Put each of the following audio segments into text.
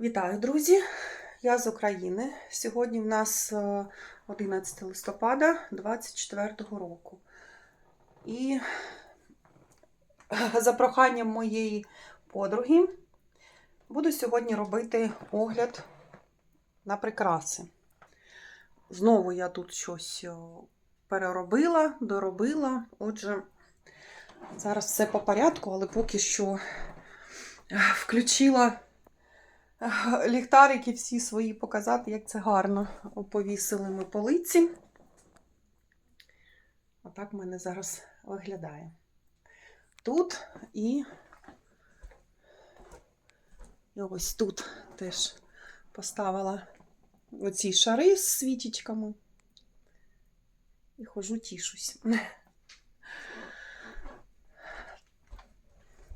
Вітаю, друзі! Я з України. Сьогодні в нас е, 11 листопада 2024 року. І е, за проханням моєї подруги буду сьогодні робити огляд на прикраси. Знову я тут щось е, переробила, доробила. Отже, зараз все по порядку, але поки що е, включила ліхтарики всі свої показати, як це гарно повісили ми полиці. Отак в мене зараз виглядає. Тут і, і ось тут теж поставила оці шари з свічечками. І хожу, тішусь.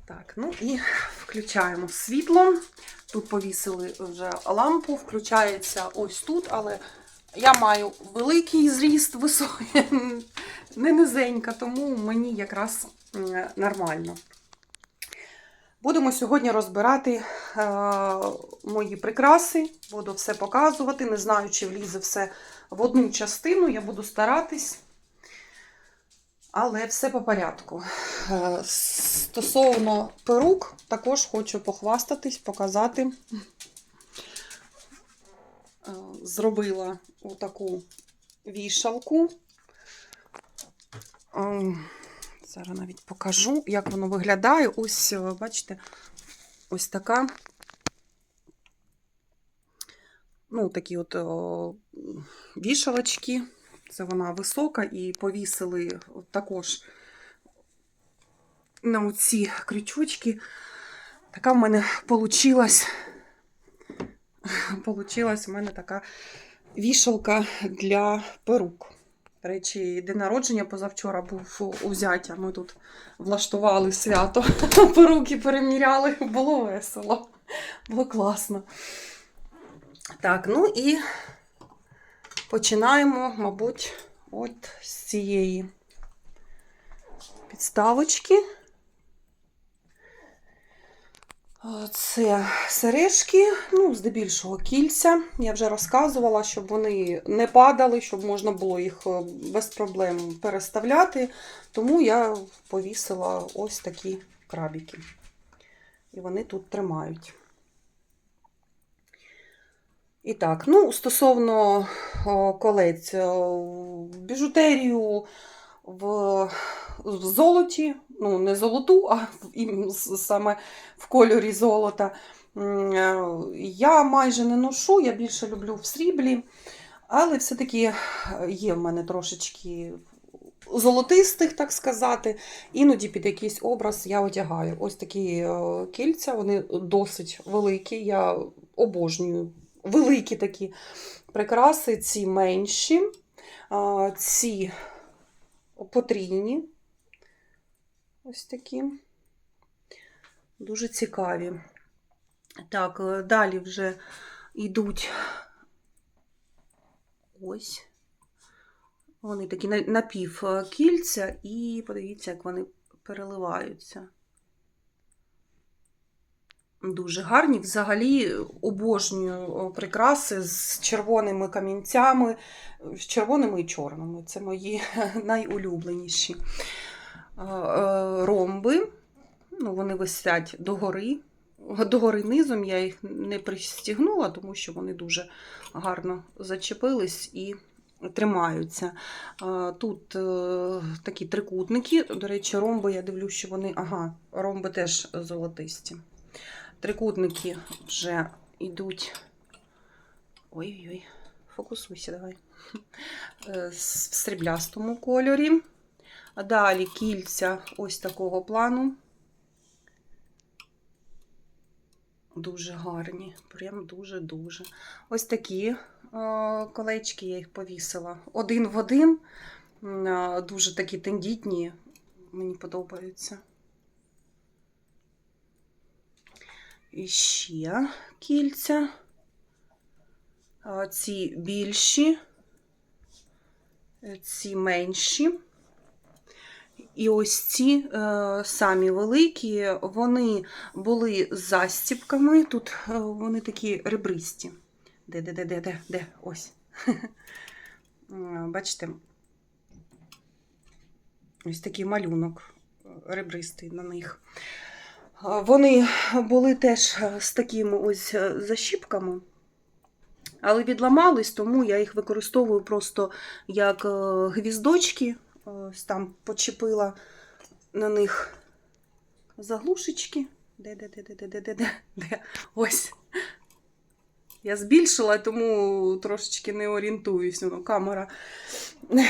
Так, ну і включаємо світло. Тут повісили вже лампу, включається ось тут, але я маю великий зріст високий, не низенька, тому мені якраз нормально. Будемо сьогодні розбирати е, мої прикраси, буду все показувати. Не знаю, чи влізе все в одну частину, я буду старатись. Але все по порядку. Е, Стосовно перук, також хочу похвастатись, показати. Е, Зробила отаку вішалку. Е, Зараз навіть покажу, як воно виглядає. Ось, бачите, ось така. Ну, такі от о, вішалочки. Це вона висока, і повісили також на оці крючочки. Така в мене получилась. Получилась у мене така вішалка для перук. До речі, день народження позавчора був у. Ми тут влаштували свято, перуки переміряли, було весело, було класно. Так, ну і починаємо, мабуть, от з цієї підставочки. Це сережки, ну, здебільшого кільця. Я вже розказувала, щоб вони не падали, щоб можна було їх е, без проблем переставляти. Тому я повісила ось такі крабіки. І вони тут тримають. І так, ну, стосовно колець, о, біжутерію в, в золоті, ну, не золоту, а в, саме в кольорі золота. Е, Я майже не ношу, я більше люблю в сріблі, але все-таки є в мене трошечки золотистих, так сказати. Іноді під якийсь образ я одягаю. Ось такі е, кільця, вони досить великі. Я обожнюю великі такі прикраси, ці менші, ці потрійні. Ось такі. Дуже цікаві. Так, е, далі вже йдуть ось. Вони такі на- напів е, кільця, і подивіться, як вони переливаються. Дуже гарні. Взагалі обожнюю прикраси з червоними камінцями, з червоними і чорними. Це мої найулюбленіші. Е, е, Ромби. Ну, вони висять догори. Догори низом я їх не пристігнула, тому що вони дуже гарно зачепились і тримаються. Тут е, такі трикутники. До речі, ромби, я дивлюся, що вони. Ага, ромби теж золотисті. Трикутники вже йдуть. Ой-ой-ой, фокусуйся, давай. Е, В сріблястому кольорі. А далі кільця ось такого плану. Дуже гарні, прям дуже-дуже. Ось такі е, колечки я їх повісила. Один в один. Дуже такі тендітні, мені подобаються. І ще кільця. Ці більші, е, ці менші. І ось ці е, самі великі, вони були з застіпками. Тут е, вони такі ребристі. Де, де? Ось. Е, Бачите? Ось такий малюнок ребристий на них. Вони були теж е, з такими ось е, защіпками, але відламались, тому я їх використовую просто як е, гвіздочки, Ось там почепила на них заглушечки. Де-де-де-де-де-де-де? де Ось. Я збільшила, тому трошечки не орієнтуюсь. Воно камера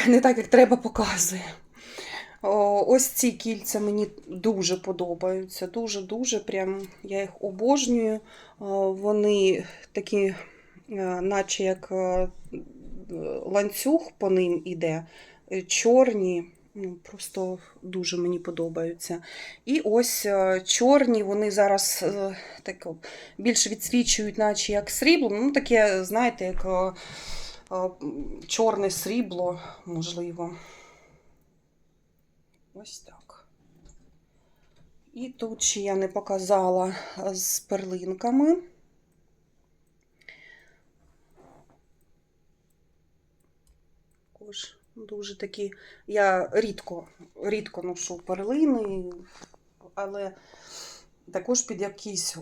не так, як треба, показує. Ось ці кільця мені дуже подобаються. Дуже-дуже. Прям я їх обожнюю. Вони такі, е, наче як е, ланцюг по ним іде. Е, Чорні. Ну, просто дуже мені подобаються. І ось чорні, вони зараз так більш відсвічують, наче як срібло. Ну, таке, знаєте, як чорне срібло, можливо. Ось так. І тут ще я не показала з перлинками. Також дуже такі. Я рідко, рідко ношу перлини, але також під якийсь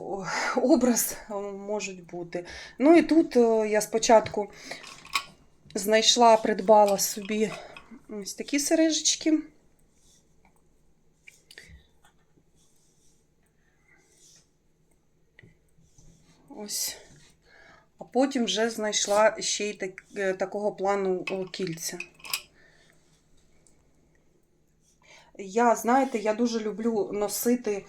образ можуть бути. Ну і тут е, я спочатку знайшла, придбала собі ось такі сережечки. Ось. А потім вже знайшла ще й так, е, такого плану кільця. Я, знаєте, я дуже люблю носити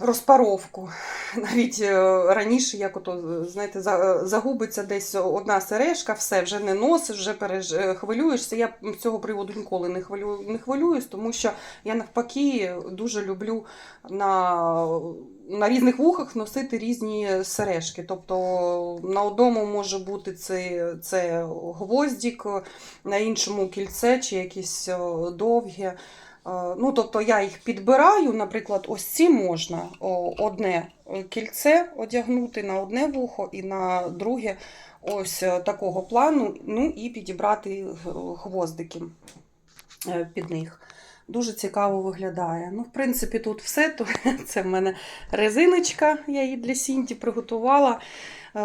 розпаровку. Навіть е, раніше, як ото, знаєте, за- загубиться десь одна сережка, все, вже не носиш, вже переж... е, хвилюєшся. Я цього приводу ніколи не, хвилю... не хвилююсь, тому що я навпаки дуже люблю на, на різних вухах носити різні сережки. Тобто на одному може бути це, це гвоздік, на іншому кільце чи якісь е, довгі. Е, Ну, тобто я їх підбираю, наприклад, ось ці можна одне кільце одягнути на одне вухо і на друге ось е, такого плану, ну і підібрати е, гвоздики е, під них. Дуже цікаво виглядає. Ну, в принципі, тут все. Це в мене резиночка, я її для Сінті приготувала. Е,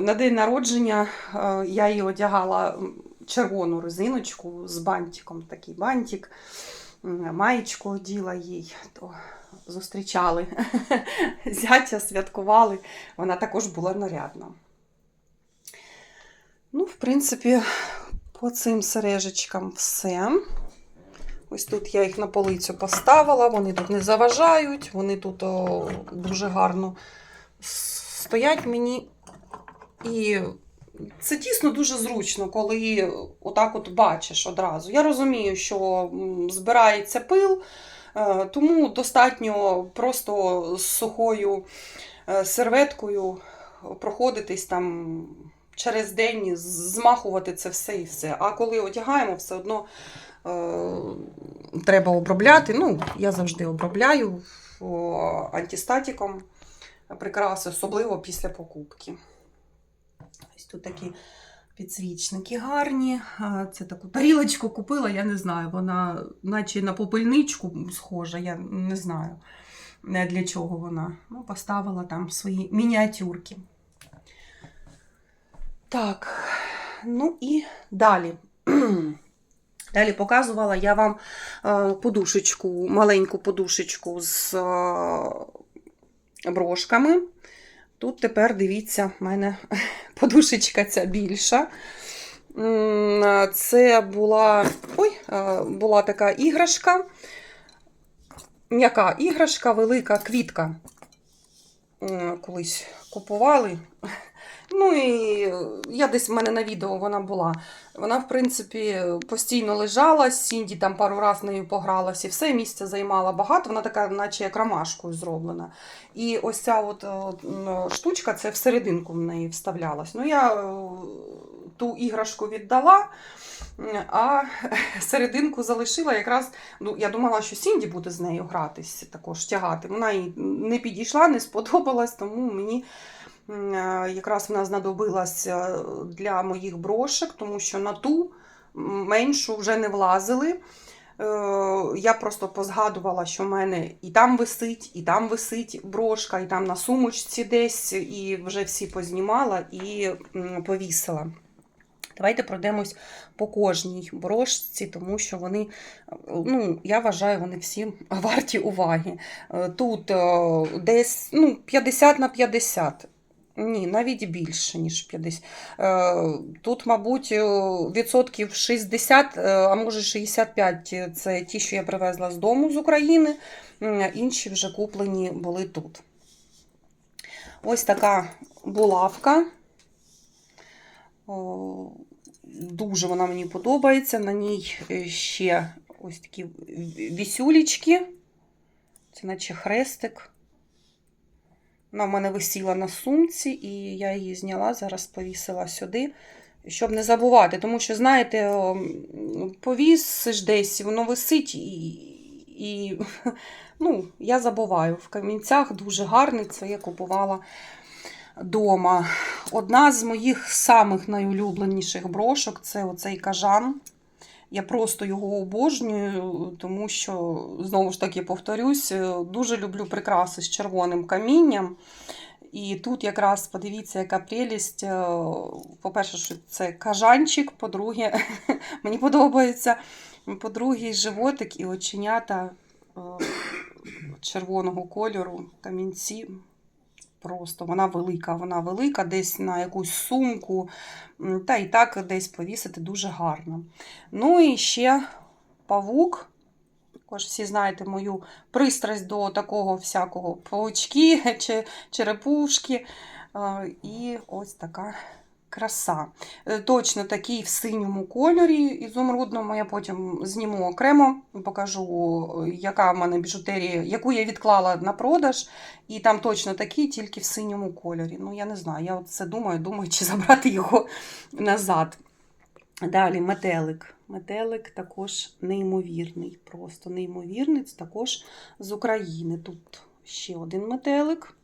На день народження е, я її одягала червону резиночку з бантиком, такий бантик. Маєчку оділа їй, то зустрічали зятя, святкували. Вона також була нарядна. Ну, в принципі, по цим сережечкам все. Ось тут я їх на полицю поставила, вони тут не заважають, вони тут дуже гарно стоять мені. І це дійсно дуже зручно, коли отак от бачиш одразу. Я розумію, що збирається пил, е, тому достатньо просто з сухою е, серветкою проходитись там через день, змахувати це все і все. А коли одягаємо, все одно е, треба обробляти. Ну, я завжди обробляю антистатиком прикраси, особливо після покупки. Ось тут такі підсвічники гарні. Це таку тарілочку купила, я не знаю, вона наче на попельничку схожа, я не знаю для чого вона. Ну, поставила там свої мініатюрки. Так, ну і далі. Далі показувала я вам е, подушечку, маленьку подушечку з е, брошками. Тут тепер дивіться, в мене подушечка ця більша. Це була, ой, е, була така іграшка. М'яка іграшка, велика квітка. Колись купували. Ну і я десь в мене на відео вона була. Вона, в принципі, постійно лежала, Сінді там пару разів нею погралась і все місце займала багато. Вона така, наче як ромашкою зроблена. І ось ця от, е, м, штучка, це всерединку в неї вставлялась. Ну, я е, ту іграшку віддала, а серединку залишила якраз. Ну, я думала, що Сінді буде з нею гратись, також тягати. Вона їй не підійшла, не сподобалась, тому мені е, якраз вона знадобилася для моїх брошек, тому що на ту меншу вже не влазили. Е, Я просто позгадувала, що в мене і там висить, і там висить брошка, і там на сумочці десь, і вже всі познімала і повісила. Давайте пройдемось по кожній брошці, тому що вони, е, ну, я вважаю, вони всі варті уваги. Е, Тут е, десь ну, 50 на 50. Ні, навіть більше, ніж 50. Е, Тут, мабуть, е, відсотків 60, е, а може 65 це ті, що я привезла з дому з України. Інші вже куплені були тут. Ось така булавка. Дуже вона мені подобається. На ній ще ось такі вісюлічки. Це наче хрестик. Вона в мене висіла на сумці, і я її зняла, зараз повісила сюди, щоб не забувати. Тому що, знаєте, повісиш десь, воно висить і. і ну, я забуваю. В камінцях дуже гарний. Це я купувала дома. Одна з моїх самих найулюбленіших брошок це оцей кажан. Я просто його обожнюю, тому що, знову ж таки, повторюсь, дуже люблю прикраси з червоним камінням. І тут якраз подивіться, яка прелість. Е, По-перше, що це кажанчик, по-друге, мені подобається. По-друге, животик і оченята е, червоного кольору, камінці. Просто вона велика, вона велика, десь на якусь сумку, та і так десь повісити дуже гарно. Ну і ще павук. Також всі знаєте мою пристрасть до такого всякого паучки, черепушки. Е, І ось така краса. Е, Точно такий в синьому кольорі ізумрудному. Я потім зніму окремо, покажу, яка в мене біжутерія, яку я відклала на продаж. І там точно такий, тільки в синьому кольорі. Ну, я не знаю, я це думаю, думаю, чи забрати його назад. Далі метелик. Метелик також неймовірний, просто неймовірний. Це також з України. Тут ще один метелик.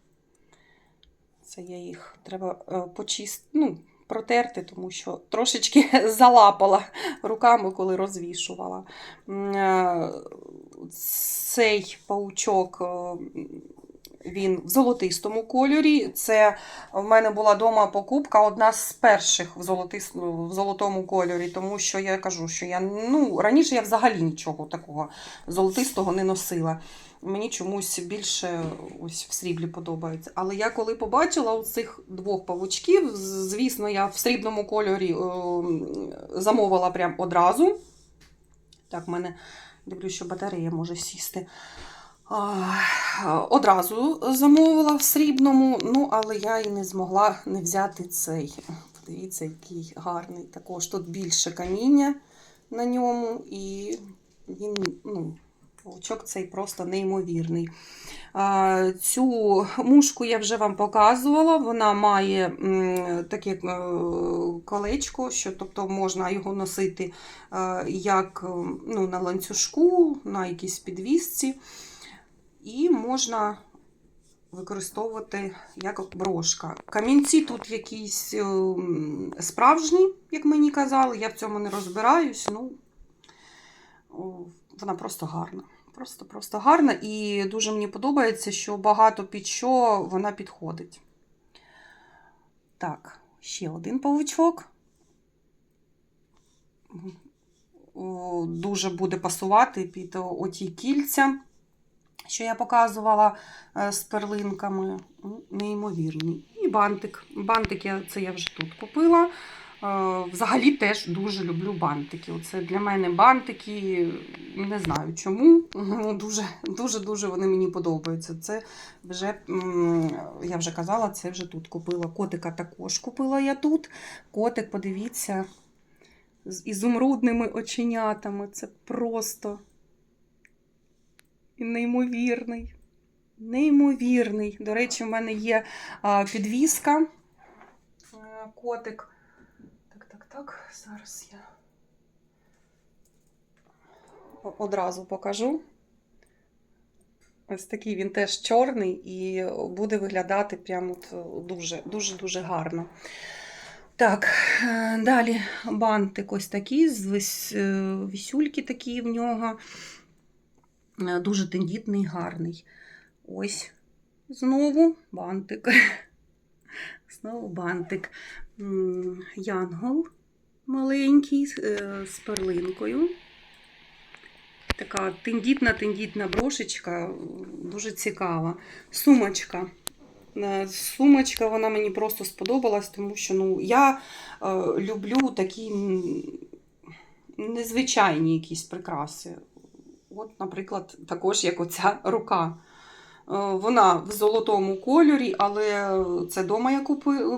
Це я їх треба почистити, ну, протерти, тому що трошечки залапала руками, коли розвішувала. Е, Цей паучок. Він в золотистому кольорі. Це в мене була вдома покупка, одна з перших в, золотис... в золотому кольорі, тому що я кажу, що я ну, раніше я взагалі нічого такого золотистого не носила. Мені чомусь більше ось в сріблі подобається. Але я коли побачила оцих двох павучків, звісно, я в срібному кольорі е, замовила прям одразу. Так, в мене дивлюсь, що батарея може сісти. Одразу замовила в срібному, ну, але я і не змогла не взяти цей. Подивіться, який гарний. Також тут більше каміння на ньому, і він, ну, паучок цей просто неймовірний. Цю мушку я вже вам показувала. Вона має таке е, колечко, що тобто можна його носити е, як ну, на ланцюжку, на якійсь підвісці. І можна використовувати як брошка. Камінці тут якісь е, справжні, як мені казали. Я в цьому не розбираюсь. Ну, вона просто гарна. Просто просто гарна. І дуже мені подобається, що багато під що вона підходить. Так, ще один павучок. Дуже буде пасувати під оті кільця, що я показувала е, з перлинками. М, Неймовірні. І бантик. Бантик я, це я вже тут купила. Е, Взагалі теж дуже люблю бантики. Оце для мене бантики, не знаю чому. ну, Дуже дуже дуже вони мені подобаються. Це вже, я вже казала, це вже тут купила. Котика також купила я тут. Котик, подивіться, з ізумрудними оченятами. Це просто неймовірний. Неймовірний. До речі, в мене є підвіска. Е, Котик. Так, так, так, зараз я одразу покажу. Ось такий він теж чорний і буде виглядати прямо дуже, дуже, дуже гарно. Так, е, далі бантик ось такий, з е, вісюльки такі в нього. Е, Дуже тендітний, гарний. Ось знову бантик. Знову бантик. Янгол маленький з- е, перлинкою. Така тендітна-тендітна брошечка, дуже цікава. Сумочка. Е, Сумочка, вона мені просто сподобалась, тому що ну, я люблю такі незвичайні якісь прикраси. От, наприклад, також як оця рука. Е, Вона в золотому кольорі, але це дома я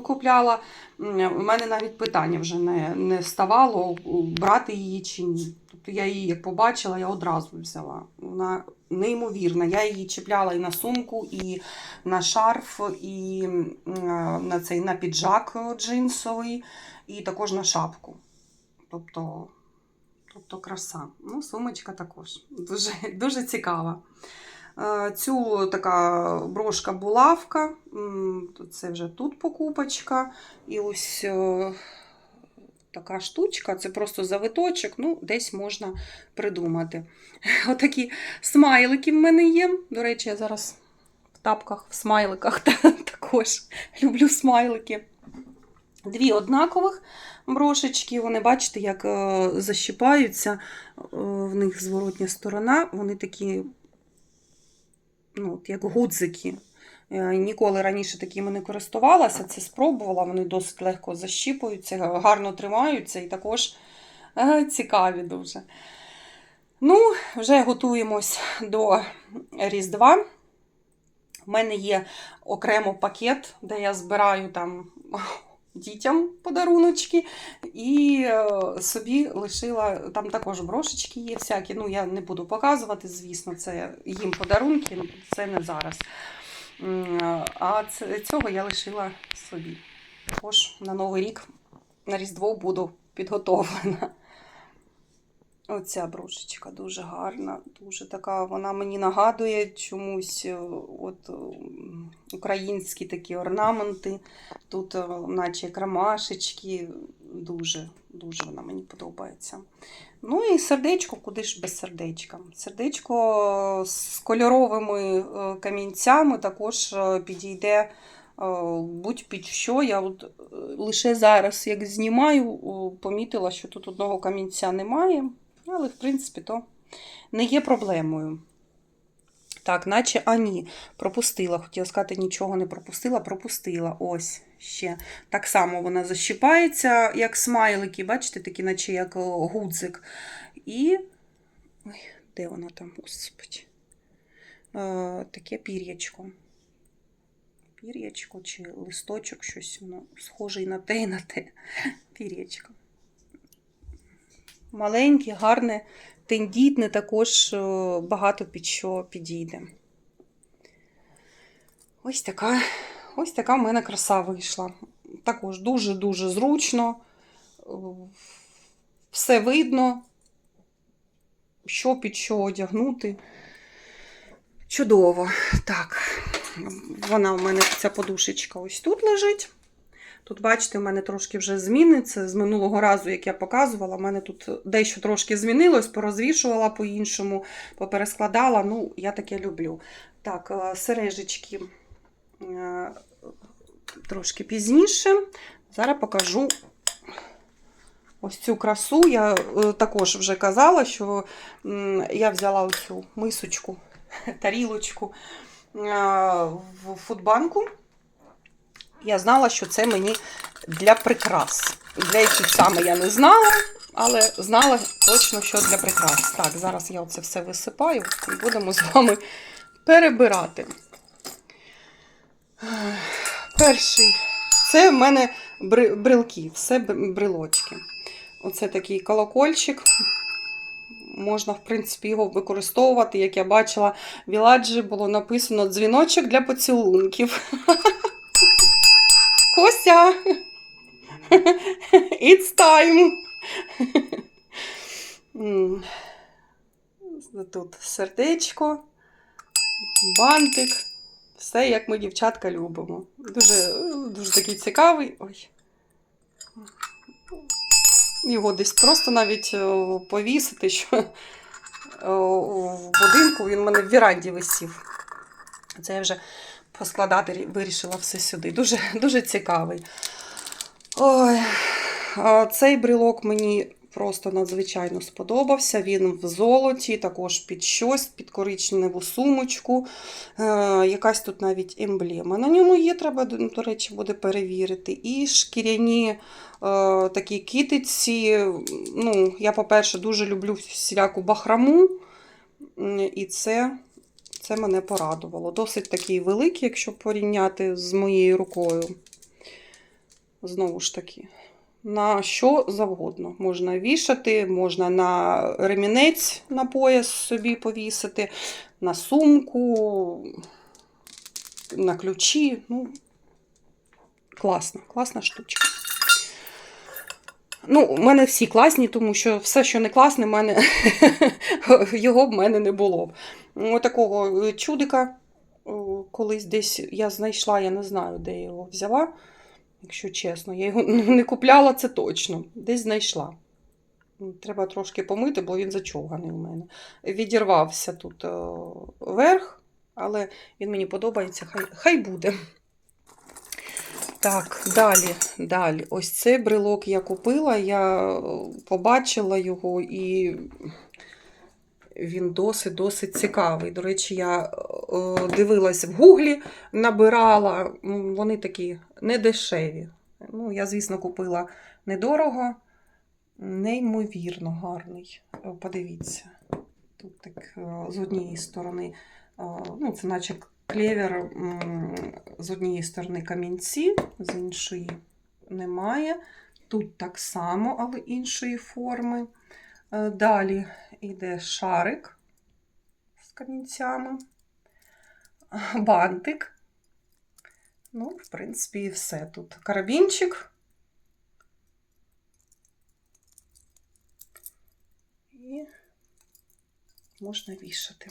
купляла. У мене навіть питання вже не, не ставало, брати її чи ні. Тобто я її як побачила, я одразу взяла. Вона неймовірна. Я її чіпляла і на сумку, і на шарф, і на цей на піджак джинсовий, і також на шапку. Тобто, тобто краса. Ну, сумочка також. Дуже, дуже цікава. Е, Цю така брошка булавка. Це вже тут покупочка. І ось е, така штучка, це просто завиточок, ну, десь можна придумати. Отакі смайлики в мене є. До речі, я зараз в тапках, в смайликах та- також люблю смайлики. Дві однакових брошечки, вони, бачите, як е, защіпаються, е, в них зворотня сторона, вони такі, ну, от як гудзики. Е, Ніколи раніше такими не користувалася, це спробувала, вони досить легко защіпуються, гарно тримаються і також цікаві дуже. Ну, вже готуємось до Різдва. У мене є окремо пакет, де я збираю там дітям подаруночки, і е, собі лишила там також брошечки є всякі. Ну, я не буду показувати, звісно, це їм подарунки, це не зараз. А цього я лишила собі. Також на Новий рік, на Різдво буду підготовлена. Оця брошечка дуже гарна, дуже така. Вона мені нагадує чомусь е, от, е, українські такі орнаменти. Тут, е, наче крамашечки, дуже, дуже вона мені подобається. Ну і сердечко, куди ж без сердечка. Сердечко з кольоровими камінцями також підійде будь під що. Я от лише зараз, як знімаю, помітила, що тут одного камінця немає, але в принципі то не є проблемою. Так, наче, а ні, пропустила. Хотіла сказати, нічого не пропустила, пропустила. Ось ще. Так само вона защіпається, як смайлики, бачите, такі, наче як гудзик. І. Ой, де вона там, господи? Е, таке пір'ячко. Пір'ячко чи листочок, щось воно схоже і на те, і на те. Пір'ячко. Маленьке, гарне, тендітне, також е, багато під що підійде. Ось така, ось така в мене краса вийшла. Також дуже-дуже зручно. е, Все видно, що під що одягнути. Чудово. Так, вона у мене ця подушечка ось тут лежить. Тут, бачите, у мене трошки вже зміни. Це з минулого разу, як я показувала, у мене тут дещо трошки змінилось, порозвішувала по-іншому, поперескладала. Ну, я таке люблю. Так, е, сережечки е, трошки пізніше. Зараз покажу ось цю красу. Я е, також вже казала, що я взяла оцю мисочку, тарілочку в фудбанку. Я знала, що це мені для прикрас. Для яких саме я не знала, але знала точно, що для прикрас. Так, зараз я оце все висипаю і будемо з вами перебирати. Перший. Це в мене бри- брелки, все б- брелочки. Оце такий колокольчик. Можна, в принципі, його використовувати. Як я бачила, в Іладжі було написано дзвіночок для поцілунків. Костя! It's time! Тут сердечко, бантик. Все, як ми дівчатка любимо. Дуже, дуже такий цікавий. Ой. Його десь просто навіть е, повісити, що е, в будинку він в мене в віранді висів. Це я вже поскладати вирішила все сюди. Дуже, дуже цікавий. Ой, цей брелок мені просто надзвичайно сподобався. Він в золоті, також під щось, під коричневу сумочку. Е, якась тут навіть емблема. На ньому є, треба, до речі, буде перевірити. І шкіряні е, такі китиці. Ну, я, по-перше, дуже люблю всіляку бахраму. І це, це мене порадувало. Досить такий великий, якщо порівняти з моєю рукою. Знову ж таки, на що завгодно. Можна вішати, можна на ремінець на пояс собі повісити, на сумку, на ключі. Ну, класна, класна штучка. Ну, у мене всі класні, тому що все, що не класне, мене його в мене не було. Отакого е, чудика колись десь я знайшла, я не знаю, де я його взяла. Якщо чесно, я його не купляла, це точно. Десь знайшла. Треба трошки помити, бо він зачовганий у мене. Відірвався тут верх, але він мені подобається, хай, хай буде. Так, далі, далі. Ось цей брелок я купила, я е, побачила його і він досить-досить цікавий. До речі, я е, дивилась в гуглі, набирала, вони такі недешеві. Ну, я, звісно, купила недорого, неймовірно гарний. Е, Подивіться. Тут так з однієї сторони, ну, це наче клевер, з однієї сторони камінці, з іншої немає. Тут так само, але іншої форми. Е, Далі йде шарик з камінцями, бантик. Ну, в принципі, і все тут. Карабінчик. І можна вішати.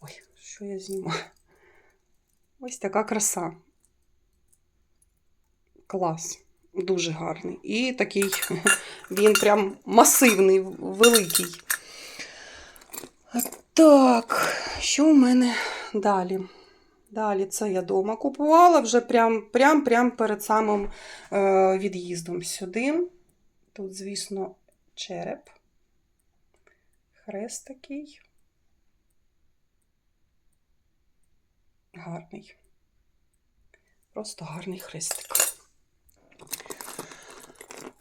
Ой, що я знімаю? Ось така краса. Клас. Дуже гарний. І такий він прям масивний, великий. Так, що в мене далі? Далі це я вдома купувала вже прям, прям, прям перед самим е, від'їздом сюди. Тут, звісно, череп. Хрест такий. Гарний. Просто гарний хрестик.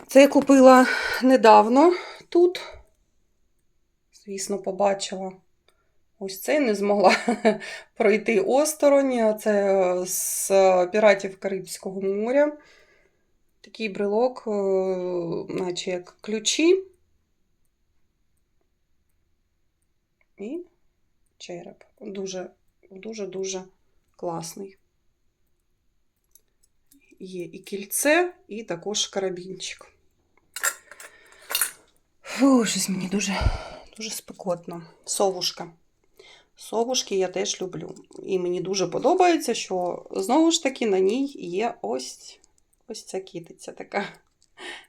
Це я купила недавно тут. Звісно, побачила. Ось це не змогла пройти осторонь. Це з піратів Карибського моря. Такий брелок, е, наче як ключі. І череп. Дуже, дуже-дуже класний. Є і кільце, і також карабінчик. Фу, щось мені дуже, дуже спекотно. Совушка. Совушки я теж люблю. І мені дуже подобається, що знову ж таки на ній є ось, ось ця кітиця така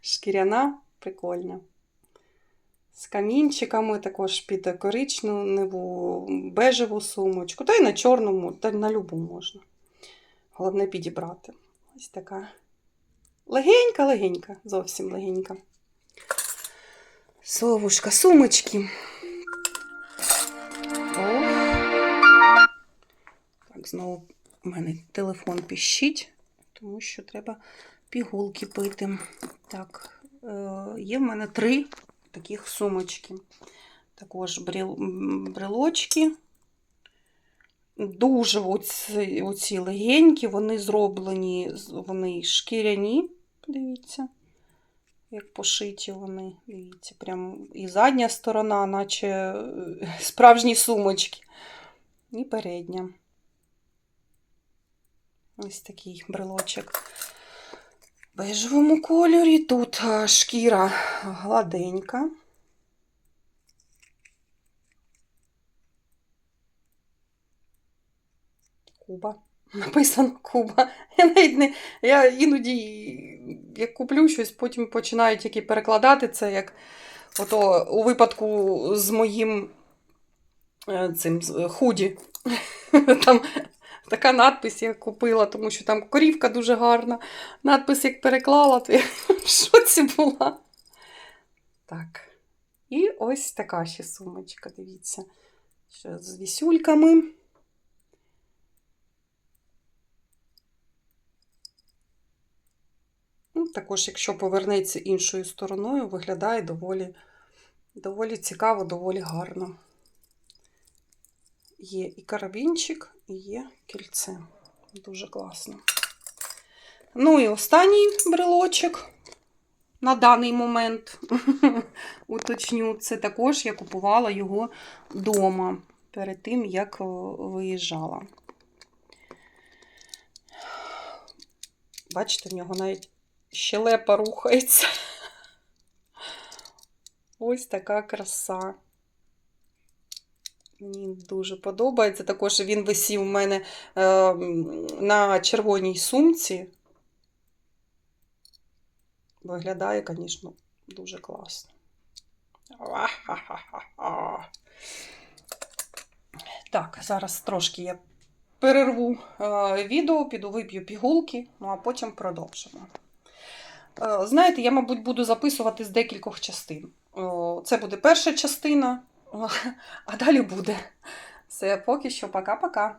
шкіряна, прикольна. З камінчиками також під коричневу, бежеву сумочку, та й на чорному, та й на любу можна. Головне підібрати. Ось така легенька-легенька, зовсім легенька. Совушка, сумочки. О. Так, знову у мене телефон піщить, тому що треба пігулки пити. Так, е, є в мене три таких сумочки. Також брел, брелочки. Дуже оці, оці легенькі, вони зроблені, вони шкіряні, дивіться, як пошиті вони, дивіться, прям і задня сторона, наче е, справжні сумочки, і передня. Ось такий брелочок. Бежевому кольорі. Тут е, шкіра гладенька. Куба. Написано Куба. Я навіть не. Я іноді, як куплю щось, потім починаю тільки перекладати це, як ото у випадку з моїм е, цим худі. Там така надпись я купила, тому що там корівка дуже гарна. Надпис як переклала, то я в шоці була. Так. І ось така ще сумочка, дивіться. Ще з вісюльками. Ну, також, якщо повернеться іншою стороною, виглядає доволі, доволі цікаво, доволі гарно. Є і карабінчик, і є кільце. Дуже класно. Ну і останній брелочок на даний момент. Уточню, це також я купувала його вдома перед тим, як виїжджала. Бачите, в нього навіть щелепа рухається. Ось така краса. Мені дуже подобається. Також він висів у мене е, на червоній сумці. Виглядає, звісно, дуже класно. Так, зараз трошки я перерву е, відео, піду вип'ю пігулки, ну а потім продовжимо. Е, Знаєте, я, мабуть, буду записувати з декількох частин. Це буде перша частина, а далі буде. Все, поки що, пока-пока.